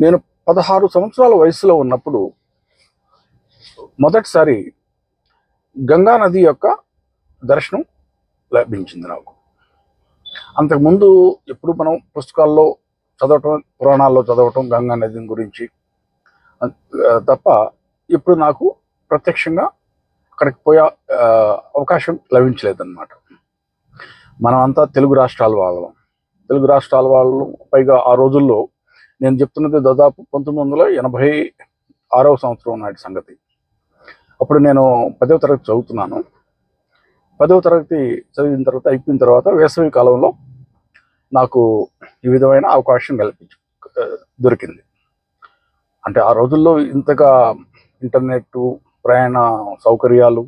నేను పదహారు సంవత్సరాల వయసులో ఉన్నప్పుడు మొదటిసారి గంగా నది యొక్క దర్శనం లభించింది నాకు. అంతకుముందు ఎప్పుడు మనం పుస్తకాల్లో చదవటం పురాణాల్లో చదవటం గంగా నది గురించి తప్ప ఇప్పుడు నాకు ప్రత్యక్షంగా అక్కడికి పోయే అవకాశం లభించలేదన్నమాట. మనం అంతా తెలుగు రాష్ట్రాల వాళ్ళం. తెలుగు రాష్ట్రాల వాళ్ళు పైగా ఆ రోజుల్లో నేను చెప్తున్నది దాదాపు పంతొమ్మిది వందల ఎనభై ఆరవ సంవత్సరం నాటి సంగతి. అప్పుడు నేను పదవ తరగతి చదువుతున్నాను. పదవ తరగతి చదివిన తర్వాత అయిపోయిన తర్వాత వేసవి కాలంలో నాకు ఈ విధమైన అవకాశం కల్పించు దొరికింది. అంటే ఆ రోజుల్లో ఇంతగా ఇంటర్నెట్ ప్రయాణ సౌకర్యాలు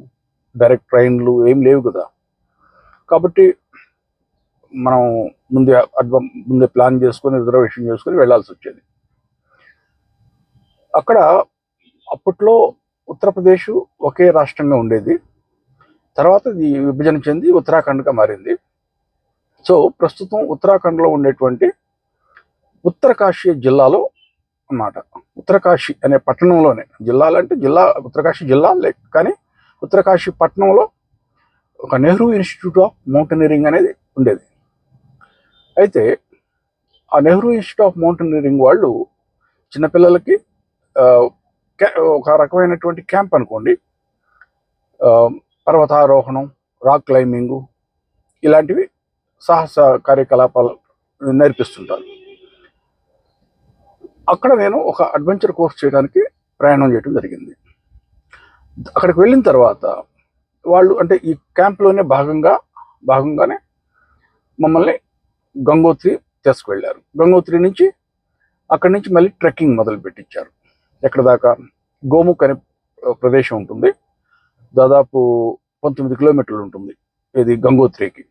డైరెక్ట్ ట్రైన్లు ఏం లేవు కదా. కాబట్టి మనం ముందే అడ్వా ముందే ప్లాన్ చేసుకొని రిజర్వేషన్ చేసుకొని వెళ్ళాల్సి వచ్చేది. అక్కడ అప్పట్లో ఉత్తరప్రదేశ్ ఒకే రాష్ట్రంగా ఉండేది. తర్వాత ఇది విభజన చెంది ఉత్తరాఖండ్గా మారింది. సో ప్రస్తుతం ఉత్తరాఖండ్లో ఉండేటువంటి ఉత్తరకాశీ జిల్లాలో అన్నమాట. ఉత్తరకాశీ అనే పట్టణంలోనే. జిల్లాలు అంటే జిల్లా ఉత్తరకాశీ జిల్లా లే కానీ ఉత్తరకాశీ పట్టణంలో ఒక నెహ్రూ ఇన్స్టిట్యూట్ ఆఫ్ మౌంటైనరింగ్ అనేది ఉండేది. అయితే ఆ నెహ్రూ ఇన్స్టిట్యూట్ ఆఫ్ మౌంటైనరింగ్ వాళ్ళు చిన్నపిల్లలకి క్యా- ఒక రకమైనటువంటి క్యాంప్ అనుకోండి. పర్వతారోహణం రాక్ క్లైంబింగ్ ఇలాంటివి సాహస కార్యకలాపాలు నేర్పిస్తుంటారు. అక్కడ నేను ఒక అడ్వెంచర్ కోర్స్ చేయడానికి ప్రయాణం చేయడం జరిగింది. అక్కడికి వెళ్ళిన తర్వాత వాళ్ళు అంటే ఈ క్యాంప్లోనే భాగంగా భాగంగానే మమ్మల్ని గంగోత్రి తీసుకువెళ్ళారు. గంగోత్రి నుంచి అక్కడి నుంచి మళ్ళీ ట్రెక్కింగ్ మొదలు పెట్టించారు. ఎక్కడ దాకా? గోముఖ్ అనే ప్రదేశం ఉంటుంది. దాదాపు పంతొమ్మిది కిలోమీటర్లు ఉంటుంది ఇది గంగోత్రికి.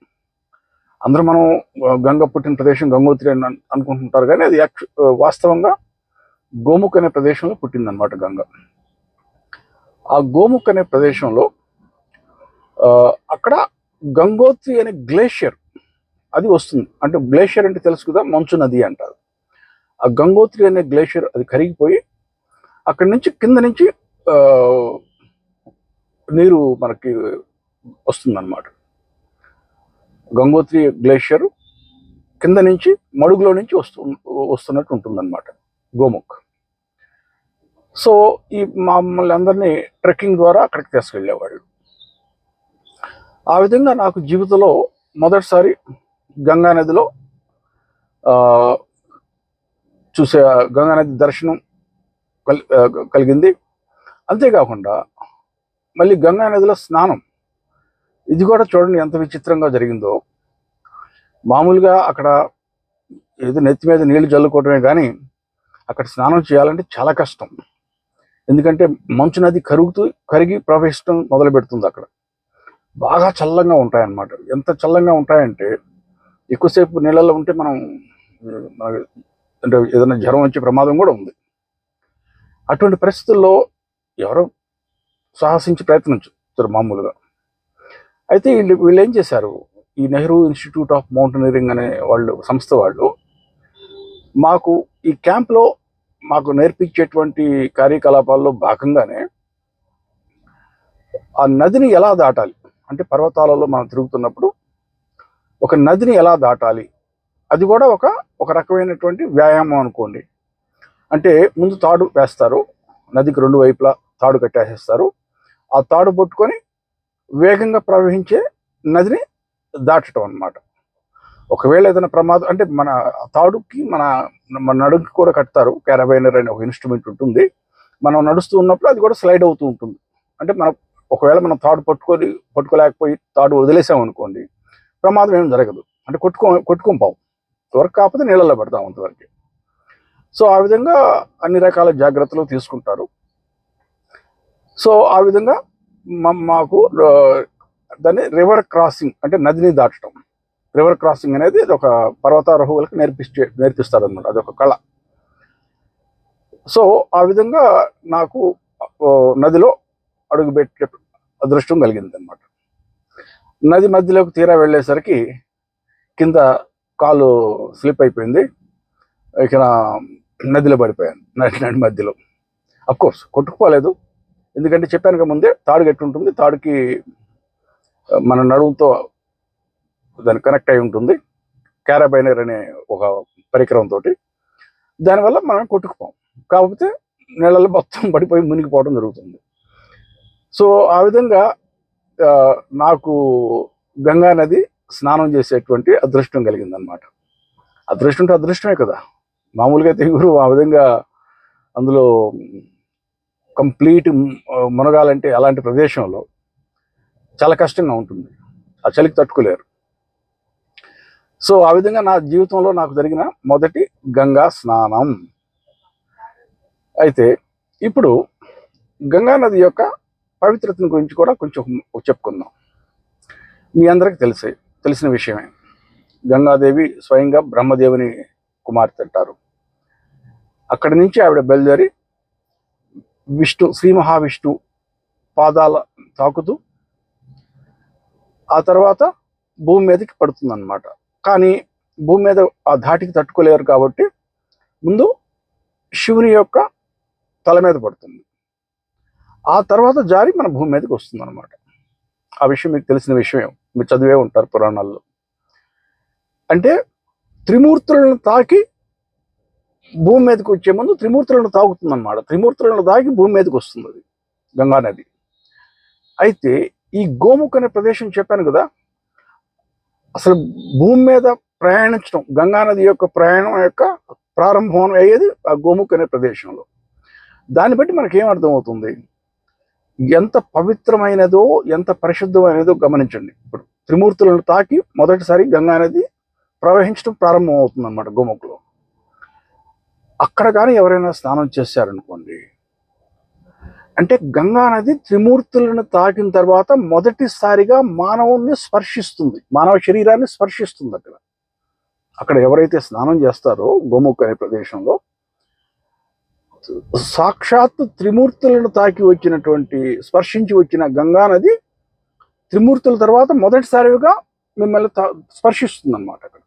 అందరూ మనం గంగ పుట్టిన ప్రదేశం గంగోత్రి అని అనుకుంటుంటారు కానీ అది యాక్చు వాస్తవంగా గోముఖ్ అనే ప్రదేశంలో పుట్టిందనమాట గంగ. ఆ గోముఖ్ అనే ప్రదేశంలో అక్కడ గంగోత్రి అనే గ్లేషియర్ అది వస్తుంది. అంటే గ్లేషియర్ అంటే తెలుసు కదా మంచు నది అంటారు. ఆ గంగోత్రి అనే గ్లేషియర్ అది కరిగిపోయి అక్కడి నుంచి కింద నుంచి నీరు మనకి వస్తుందన్నమాట. గంగోత్రి గ్లేషియర్ కింద నుంచి మడుగులో నుంచి వస్తు వస్తున్నట్టు ఉంటుందన్నమాట గోముఖ్. సో ఈ మమ్మల్ని అందరినీ ట్రెక్కింగ్ ద్వారా అక్కడికి తీసుకెళ్ళేవాళ్ళు. ఆ విధంగా నాకు జీవితంలో మొదటిసారి గంగా నదిలో చూసే గంగా నది దర్శనం కల్ కలిగింది. అంతేకాకుండా మళ్ళీ గంగా నదిలో స్నానం. ఇది కూడా చూడండి ఎంత విచిత్రంగా జరిగిందో. మామూలుగా అక్కడ ఏదో నెత్తి మీద నీళ్ళు చల్లుకోవటమే కానీ అక్కడ స్నానం చేయాలంటే చాలా కష్టం. ఎందుకంటే మంచు నది కరుగుతూ కరిగి ప్రవహించడం మొదలు పెడుతుంది అక్కడ. బాగా చల్లంగా ఉంటాయన్నమాట. ఎంత చల్లంగా ఉంటాయంటే ఎక్కువసేపు నీళ్ళల్లో ఉంటే మనం అంటే ఏదైనా జ్వరం వచ్చే ప్రమాదం కూడా ఉంది. అటువంటి పరిస్థితుల్లో ఎవరో సాహసించి ప్రయత్నించారు మామూలుగా. అయితే వీళ్ళు వీళ్ళు ఏం చేశారు? ఈ నెహ్రూ ఇన్స్టిట్యూట్ ఆఫ్ మౌంటైనరింగ్ అనే వాళ్ళు సంస్థ వాళ్ళు మాకు ఈ క్యాంప్లో మాకు నేర్పించేటువంటి కార్యకలాపాల్లో భాగంగానే ఆ నదిని ఎలా దాటాలి? అంటే పర్వతాలలో మనం తిరుగుతున్నప్పుడు ఒక నదిని ఎలా దాటాలి? అది కూడా ఒక ఒక రకమైనటువంటి వ్యాయామం అనుకోండి. అంటే ముందు తాడు వేస్తారు నదికి రెండు వైపులా తాడు కట్టేసేస్తారు. ఆ తాడు పట్టుకొని వేగంగా ప్రవహించే నదిని దాటడం అన్నమాట. ఒకవేళ ఏదైనా ప్రమాదం అంటే మన తాడుకి మన మన నడుకి కూడా కడతారు. క్యారబైనర్ అనే ఒక ఇన్స్ట్రుమెంట్ ఉంటుంది. మనం నడుస్తూ ఉన్నప్పుడు అది కూడా స్లైడ్ అవుతూ ఉంటుంది. అంటే మనం ఒకవేళ మనం తాడు పట్టుకొని పట్టుకోలేకపోయి తాడు వదిలేసాం అనుకోండి ప్రమాదం ఏం జరగదు. అంటే కొట్టుకో కొట్టుకొని పావు. త్వరకు కాకపోతే నీళ్ళలో పెడతాం అంతవరకు. సో ఆ విధంగా అన్ని రకాల జాగ్రత్తలు తీసుకుంటారు. సో ఆ విధంగా మా- మాకు దాన్ని రివర్ క్రాసింగ్ అంటే నదిని దాటడం రివర్ క్రాసింగ్ అనేది ఒక పర్వతారోహులకు నేర్పిస్తే నేర్పిస్తారు అనమాట అదొక కళ. సో ఆ విధంగా నాకు నదిలో అడుగుపెట్టే అదృష్టం కలిగింది అనమాట నది మధ్యలోకి తీరా వెళ్ళేసరికి కింద కాలు స్లిప్ అయిపోయింది. ఇక నదిలో పడిపోయాను. నది నడి మధ్యలో. కోర్స్ కొట్టుకుపోలేదు. ఎందుకంటే చెప్పాను ముందే తాడు గట్టి ఉంటుంది. తాడుకి మన నడుముతో దాన్ని కనెక్ట్ అయి ఉంటుంది. క్యారాబైనర్ అనే ఒక పరికరం తోటి. దానివల్ల మనం కొట్టుకుపోం. కాకపోతే నెలలు మొత్తం పడిపోయి మునిగిపోవడం జరుగుతుంది. సో ఆ విధంగా నాకు గంగా నది స్నానం చేసేటువంటి అదృష్టం కలిగిందనమాట అదృష్టం అంటే అదృష్టమే కదా. మామూలుగా అయితే ఎవరు ఆ విధంగా అందులో కంప్లీట్ మునగాలంటే అలాంటి ప్రదేశంలో చాలా కష్టంగా ఉంటుంది. ఆ చలికి తట్టుకోలేరు. సో ఆ విధంగా నా జీవితంలో నాకు జరిగిన మొదటి గంగా స్నానం. అయితే ఇప్పుడు గంగా నది యొక్క పవిత్రతను గురించి కూడా కొంచెం చెప్పుకుందాం. మీ అందరికి తెలిసే తెలిసిన విషయమే. గంగాదేవి స్వయంగా బ్రహ్మదేవుని కుమార్తె అంటారు. అక్కడి నుంచి ఆవిడ బయలుదేరి విష్ణు శ్రీ మహావిష్ణు పాదాల తాకుతూ ఆ తర్వాత భూమి మీదకి పడుతుందన్నమాట. కానీ భూమి మీద ఆ ధాటికి తట్టుకోలేరు కాబట్టి ముందు శివుని యొక్క తల మీద పడుతుంది. ఆ తర్వాత జారి మన భూమి మీదకి వస్తుంది అనమాట ఆ విషయం మీకు తెలిసిన విషయం మీరు చదివే ఉంటారు పురాణాల్లో. అంటే త్రిమూర్తులను తాకి భూమి మీదకి వచ్చే ముందు త్రిమూర్తులను తాకుతుంది అనమాట త్రిమూర్తులను తాకి భూమి మీదకి వస్తుంది అది. గంగా నది. అయితే ఈ గోముఖ్ అనే ప్రదేశం చెప్పాను కదా అసలు భూమి మీద ప్రయాణించడం గంగా నది యొక్క ప్రయాణం యొక్క ప్రారంభం అయ్యేది ఆ గోముఖ్ అనే ప్రదేశంలో. దాన్ని బట్టి మనకి ఏం అర్థమవుతుంది? ఎంత పవిత్రమైనదో ఎంత పరిశుద్ధమైనదో గమనించండి. ఇప్పుడు త్రిమూర్తులను తాకి మొదటిసారి గంగా నది ప్రవహించడం ప్రారంభం అవుతుంది అనమాట గోముఖలో. అక్కడ కానీ ఎవరైనా స్నానం చేశారనుకోండి అంటే గంగా నది త్రిమూర్తులను తాకిన తర్వాత మొదటిసారిగా మానవుణ్ణి స్పర్శిస్తుంది మానవ శరీరాన్ని స్పర్శిస్తుంది అక్కడ. అక్కడ ఎవరైతే స్నానం చేస్తారో గోముఖ్ అనే ప్రదేశంలో సాక్షాత్ త్రిమూర్తులను తాకి వచ్చినటువంటి స్పర్శించి వచ్చిన గంగా నది త్రిమూర్తుల తర్వాత మొదటిసారిగా మిమ్మల్ని తా- స్పర్శిస్తుంది అనమాట అక్కడ.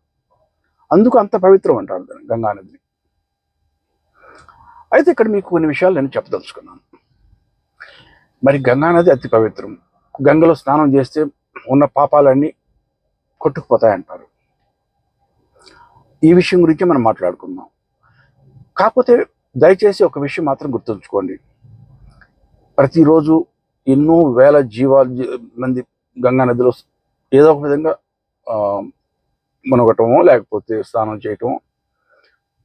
అందుకు అంత పవిత్రం అంటారు దాన్ని గంగా నదిని. అయితే ఇక్కడ మీకు కొన్ని విషయాలు నేను చెప్పదలుచుకున్నాను. మరి గంగానది అతి పవిత్రం. గంగలో స్నానం చేస్తే ఉన్న పాపాలన్నీ కొట్టుకుపోతాయంటారు ఈ విషయం గురించి మనం మాట్లాడుకుందాం. కాకపోతే దయచేసి ఒక విషయం మాత్రం గుర్తుంచుకోండి. ప్రతిరోజు ఎన్నో వేల జీవాలు మంది గంగా నదిలో ఏదో ఒక విధంగా మునగటము మునగటమో లేకపోతే స్నానం చేయటమో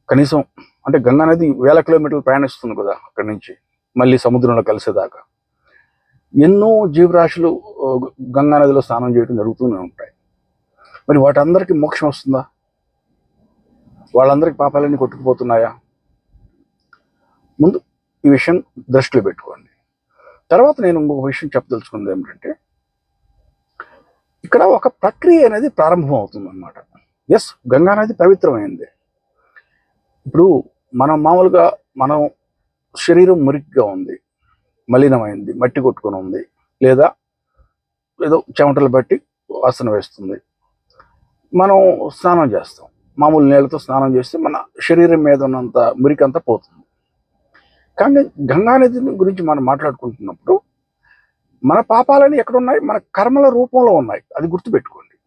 కనీసం అంటే గంగా నది వేల కిలోమీటర్లు ప్రయాణిస్తుంది కదా అక్కడి నుంచి మళ్ళీ సముద్రంలో కలిసేదాకా. ఎన్నో జీవరాశులు గంగా నదిలో స్నానం చేయడం జరుగుతూనే ఉంటాయి. మరి వాటందరికీ మోక్షం వస్తుందా? వాళ్ళందరికీ పాపాలన్నీ కొట్టుకుపోతున్నాయా? ముందు ఈ విషయం దృష్టిలో పెట్టుకోండి. తర్వాత నేను ఇంకొక విషయం చెప్పదలుచుకుంది ఏమిటంటే ఇక్కడ ఒక ప్రక్రియ అనేది ప్రారంభం అవుతుంది అనమాట ఎస్ గంగా నది పవిత్రమైంది. ఇప్పుడు మనం మామూలుగా మనం శరీరం మురికిగా ఉంది మలినమైంది మట్టి కొట్టుకొని ఉంది లేదా ఏదో చెమటలు బట్టి వాసన వేస్తుంది. మనం స్నానం చేస్తాం. మామూలు నీళ్ళతో స్నానం చేస్తే మన శరీరం మీద ఉన్నంత మురికి అంతా పోతుంది. కానీ గంగానది గురించి మనం మాట్లాడుకుంటున్నప్పుడు మన పాపాలన్నీ ఎక్కడ ఉన్నాయి మన కర్మల రూపంలో ఉన్నాయి. అది గుర్తుపెట్టుకోండి.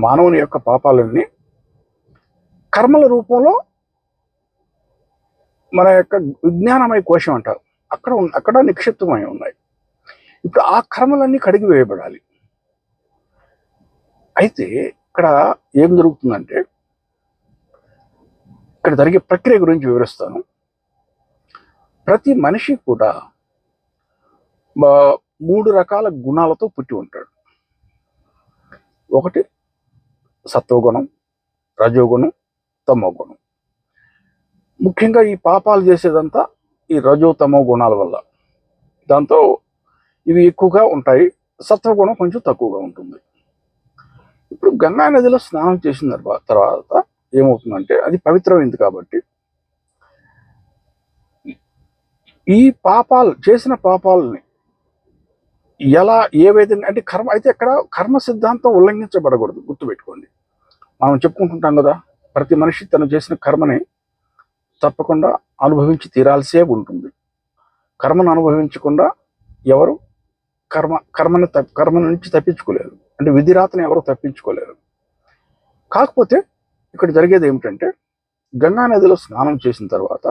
మానవుని యొక్క పాపాలన్నీ కర్మల రూపంలో మన యొక్క విజ్ఞానమయ కోశం అంటారు. అక్కడ అక్కడ నిక్షిప్తమై ఉన్నాయి. ఇప్పుడు ఆ కర్మలన్నీ కడిగి వేయబడాలి. అయితే ఇక్కడ ఏం జరుగుతుందంటే ఇక్కడ జరిగే ప్రక్రియ గురించి వివరిస్తాను. ప్రతి మనిషి కూడా మా- మూడు రకాల గుణాలతో పుట్టి ఉంటాడు. ఒకటి సత్వగుణం రజోగుణం తమోగుణం. ముఖ్యంగా ఈ పాపాలు చేసేదంతా ఈ రజో తమో గుణాల వల్ల. దాంతో ఇవి ఎక్కువగా ఉంటాయి సత్వగుణం కొంచెం తక్కువగా ఉంటుంది. ఇప్పుడు గంగా నదిలో స్నానం చేసిన తర్వాత తర్వాత ఏమవుతుందంటే అది పవిత్రమైంది కాబట్టి ఈ పాపాలు చేసిన పాపాలని ఎలా ఏ విధంగా అంటే కర్మ అయితే ఇక్కడ కర్మ సిద్ధాంతం ఉల్లంఘించబడకూడదు గుర్తుపెట్టుకోండి. మనం చెప్పుకుంటుంటాం కదా ప్రతి మనిషి తను చేసిన కర్మని తప్పకుండా అనుభవించి తీరాల్సే ఉంటుంది. కర్మను అనుభవించకుండా ఎవరు కర్మ కర్మను కర్మ నుంచి తప్పించుకోలేరు. అంటే విధిరాతను ఎవరు తప్పించుకోలేరు. కాకపోతే ఇక్కడ జరిగేది ఏమిటంటే గంగా నదిలో స్నానం చేసిన తర్వాత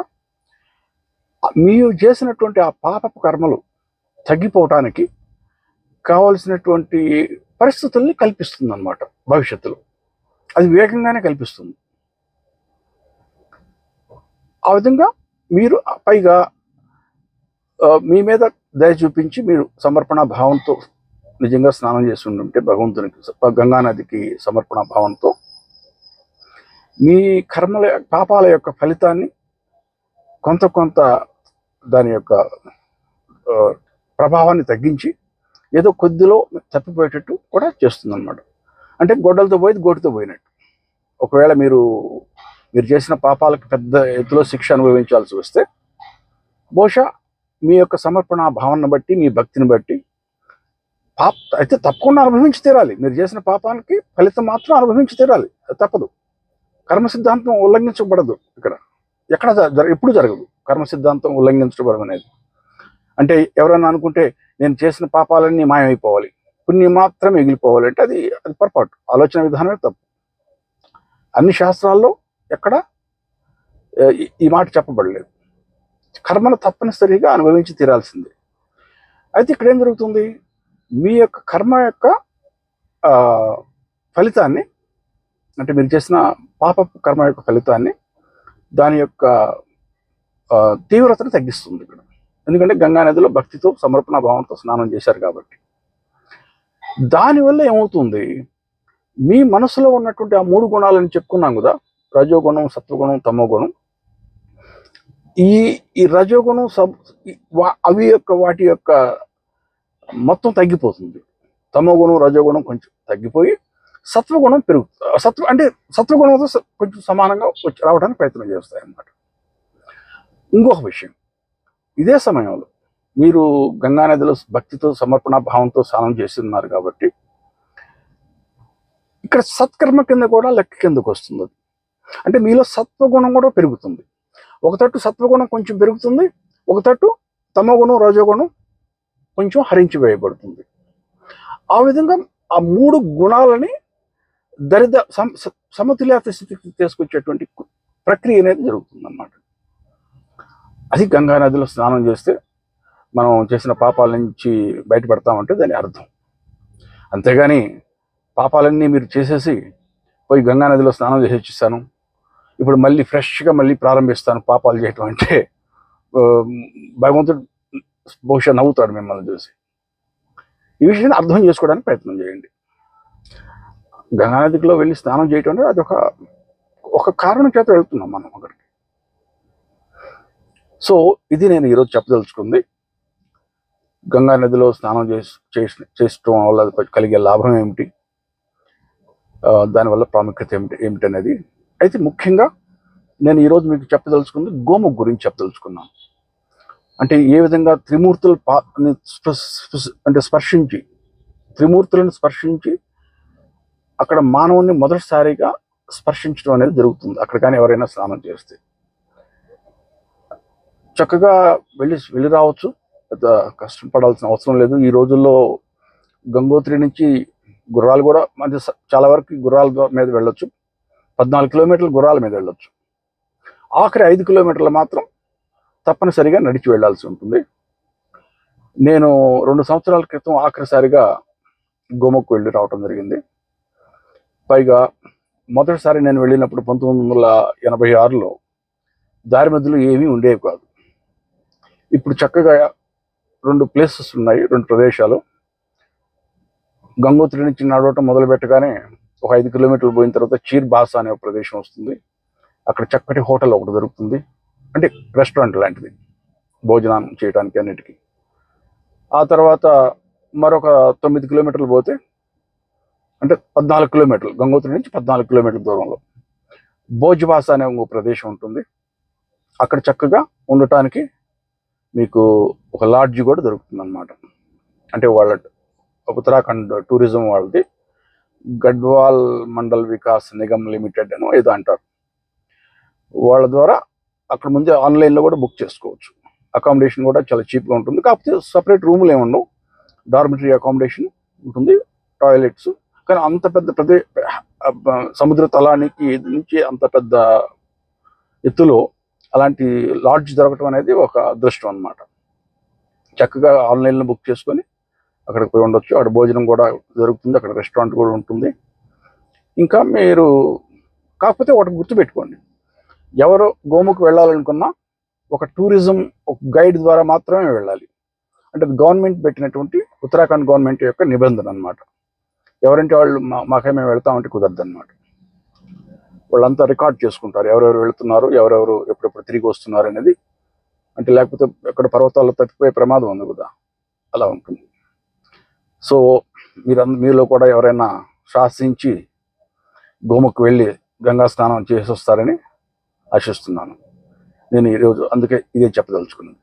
మీరు చేసినటువంటి ఆ పాపపు కర్మలు తగ్గిపోవటానికి కావలసినటువంటి పరిస్థితుల్ని కల్పిస్తుంది అనమాట భవిష్యత్తులో. అది వేగంగానే కల్పిస్తుంది. ఆ విధంగా మీరు పైగా మీ మీద దయ చూపించి మీరు సమర్పణ భావంతో నిజంగా స్నానం చేసి ఉంటే భగవంతునికి గంగా నదికి సమర్పణ భావంతో మీ కర్మల పాపాల యొక్క ఫలితాన్ని కొంత కొంత దాని యొక్క ప్రభావాన్ని తగ్గించి ఏదో కొద్దిలో తప్పిపోయేటట్టు కూడా చేస్తుందన్నమాట. అంటే గొడ్డలతో పోయి గోటితో పోయినట్టు. ఒకవేళ మీరు మీరు చేసిన పాపాలకు పెద్ద ఎత్తులో శిక్ష అనుభవించాల్సి వస్తే బహుశా మీ యొక్క సమర్పణ భావనను బట్టి మీ భక్తిని బట్టి పాప అయితే తప్పకుండా అనుభవించి తీరాలి. మీరు చేసిన పాపానికి ఫలితం మాత్రం అనుభవించి తీరాలి. అది తప్పదు. కర్మ సిద్ధాంతం ఉల్లంఘించబడదు ఇక్కడ. ఎక్కడ జర ఎప్పుడు జరగదు. కర్మ సిద్ధాంతం ఉల్లంఘించడం అనేది. అంటే ఎవరైనా అనుకుంటే నేను చేసిన పాపాలన్నీ మాయమైపోవాలి పుణ్యం మాత్రం మిగిలిపోవాలి అంటే అది అది పొరపాటు. ఆలోచన విధానమే తప్పు. అన్ని శాస్త్రాల్లో ఎక్కడ ఈ- మాట చెప్పబడలేదు. కర్మను తప్పనిసరిగా అనుభవించి తీరాల్సిందే. అయితే ఇక్కడ ఏం జరుగుతుంది? మీ యొక్క కర్మ యొక్క ఫలితాన్ని అంటే మీరు చేసిన పాప కర్మ యొక్క ఫలితాన్ని దాని యొక్క తీవ్రతను తగ్గిస్తుంది ఇక్కడ. ఎందుకంటే గంగా నదిలో భక్తితో సమర్పణ భావంతో స్నానం చేశారు కాబట్టి. దానివల్ల ఏమవుతుంది? మీ మనసులో ఉన్నటువంటి ఆ మూడు గుణాలను చెప్పుకున్నాం కదా రజోగుణం సత్వగుణం తమోగుణం. ఈ ఈ రజోగుణం సబ్ అవి యొక్క వాటి యొక్క మొత్తం తగ్గిపోతుంది. తమోగుణం రజోగుణం కొంచెం తగ్గిపోయి సత్వగుణం పెరుగుతుంది. సత్వ అంటే సత్వగుణంతో కొంచెం సమానంగా వచ్చి రావడానికి ప్రయత్నం చేస్తాయి అన్నమాట ఇంకొక విషయం. ఇదే సమయంలో మీరు గంగా నదిలో భక్తితో సమర్పణ భావంతో స్నానం చేస్తున్నారు కాబట్టి ఇక్కడ సత్కర్మ కింద కూడా లెక్క కిందకు వస్తుంది అది. అంటే మీలో సత్వగుణం కూడా పెరుగుతుంది. ఒక తట్టు సత్వగుణం కొంచెం పెరుగుతుంది ఒక తట్టు తమోగుణం రజోగుణం కొంచెం హరించివేయబడుతుంది ఆ విధంగా ఆ మూడు గుణాలని దరిద్ర సమతుల్యత స్థితికి తీసుకొచ్చేటువంటి ప్రక్రియ అనేది జరుగుతుంది అన్నమాట అది గంగా నదిలో స్నానం చేస్తే మనం చేసిన పాపాల నుంచి బయటపడతామంటే దాని అర్థం. అంతేగాని పాపాలన్నీ మీరు చేసేసి పోయి గంగా నదిలో స్నానం చేసి వచ్చేసాను. ఇప్పుడు మళ్ళీ ఫ్రెష్గా మళ్ళీ ప్రారంభిస్తాను పాపాలు చేయటం అంటే భగవంతుడు బహుశా నవ్వుతాడు మిమ్మల్ని చూసి. ఈ విషయాన్ని అర్థం చేసుకోవడానికి ప్రయత్నం చేయండి. గంగా వెళ్ళి స్నానం చేయటం అంటే అదొక ఒక కారణం చేత వెళ్తున్నాం మనం అక్కడికి. సో ఇది నేను ఈరోజు చెప్పదలుచుకుంది. గంగా నదిలో స్నానం చేసి చేసి చేసటం వల్ల కలిగే లాభం ఏమిటి? దానివల్ల ప్రాముఖ్యత ఏమిటి ఏమిటనేది. అయితే ముఖ్యంగా నేను ఈరోజు మీకు చెప్పదలుచుకుంది గోము గురించి చెప్పదలుచుకున్నాను. అంటే ఏ విధంగా త్రిమూర్తుల పా స్ప- అంటే స్పర్శించి త్రిమూర్తులను స్పర్శించి అక్కడ మానవుని మొదటిసారిగా స్పర్శించడం అనేది జరుగుతుంది. అక్కడ కానీ ఎవరైనా స్నానం చేస్తే. చక్కగా వెళ్ళి వెళ్ళి రావచ్చు. పెద్ద కష్టం పడాల్సిన అవసరం లేదు. ఈ రోజుల్లో గంగోత్రి నుంచి గుర్రాలు కూడా మంచి చాలా వరకు గుర్రాల మీద వెళ్ళొచ్చు. పద్నాలుగు కిలోమీటర్లు గుర్రాల మీద వెళ్ళొచ్చు. ఆఖరి ఐదు కిలోమీటర్లు మాత్రం తప్పనిసరిగా నడిచి వెళ్ళాల్సి ఉంటుంది. నేను రెండు సంవత్సరాల క్రితం ఆఖరిసారిగా గోమకు వెళ్ళి రావటం జరిగింది. పైగా మొదటిసారి నేను వెళ్ళినప్పుడు పంతొమ్మిది వందల ఎనభై ఆరులో దారి మధ్యలో ఏమీ ఉండేవి కాదు. ఇప్పుడు చక్కగా రెండు ప్లేసెస్ ఉన్నాయి రెండు ప్రదేశాలు. గంగోత్రి నుంచి నడవటం మొదలు పెట్టగానే ఒక ఐదు కిలోమీటర్లు పోయిన తర్వాత చీర్ బాస అనే ఒక ప్రదేశం వస్తుంది. అక్కడ చక్కటి హోటల్ ఒకటి దొరుకుతుంది. అంటే రెస్టారెంట్ లాంటిది. భోజనం చేయడానికి అన్నిటికీ. ఆ తర్వాత మరొక తొమ్మిది కిలోమీటర్లు పోతే అంటే పద్నాలుగు కిలోమీటర్లు గంగోత్రి నుంచి పద్నాలుగు కిలోమీటర్ల దూరంలో. భోజ్బాస అనే ఒక ప్రదేశం ఉంటుంది. అక్కడ చక్కగా ఉండటానికి మీకు ఒక లాడ్జి కూడా దొరుకుతుంది అనమాట అంటే వాళ్ళ ఉత్తరాఖండ్ టూరిజం వాళ్ళది. గడ్వాల్ మండల్ వికాస్ నిగమ్ లిమిటెడ్ అని ఏదో అంటారు. వాళ్ళ ద్వారా అక్కడ ముందే ఆన్లైన్లో కూడా బుక్ చేసుకోవచ్చు. అకామిడేషన్ కూడా చాలా చీప్గా ఉంటుంది. కాకపోతే సపరేట్ రూములు ఏముండవు డార్మిటరీ అకామిడేషన్ ఉంటుంది. టాయిలెట్స్. కానీ అంత పెద్ద ప్రదే సముద్ర తలానికి నుంచి అంత పెద్ద ఎత్తులో అలాంటి లాడ్జ్ దొరకటం అనేది ఒక అదృష్టం అన్నమాట. చక్కగా ఆన్లైన్లో బుక్ చేసుకొని అక్కడికి పోయి ఉండొచ్చు. అక్కడ భోజనం కూడా దొరుకుతుంది. అక్కడ రెస్టారెంట్ కూడా ఉంటుంది. ఇంకా మీరు కాకపోతే ఒకటి గుర్తుపెట్టుకోండి. ఎవరు గోముకు వెళ్ళాలనుకున్నా ఒక టూరిజం ఒక గైడ్ ద్వారా మాత్రమే వెళ్ళాలి. అంటే గవర్నమెంట్ పెట్టినటువంటి ఉత్తరాఖండ్ గవర్నమెంట్ యొక్క నిబంధన అన్నమాట. ఎవరంటే వాళ్ళు మా మాకే మేము వెళ్తామంటే కుదరదు అనమాట వాళ్ళంతా రికార్డ్ చేసుకుంటారు. ఎవరెవరు వెళ్తున్నారు ఎవరెవరు ఎప్పుడెప్పుడు తిరిగి వస్తున్నారు అనేది. అంటే లేకపోతే ఎక్కడ పర్వతాల్లో తప్పిపోయే ప్రమాదం ఉంది కదా. అలా ఉంటుంది. సో మీరు మీలో కూడా ఎవరైనా శాసించి గోముకు వెళ్ళి గంగా స్నానం చేసి వస్తారని ఆశిస్తున్నాను. నేను ఈరోజు అందుకే ఇదే చెప్పదలుచుకున్నాను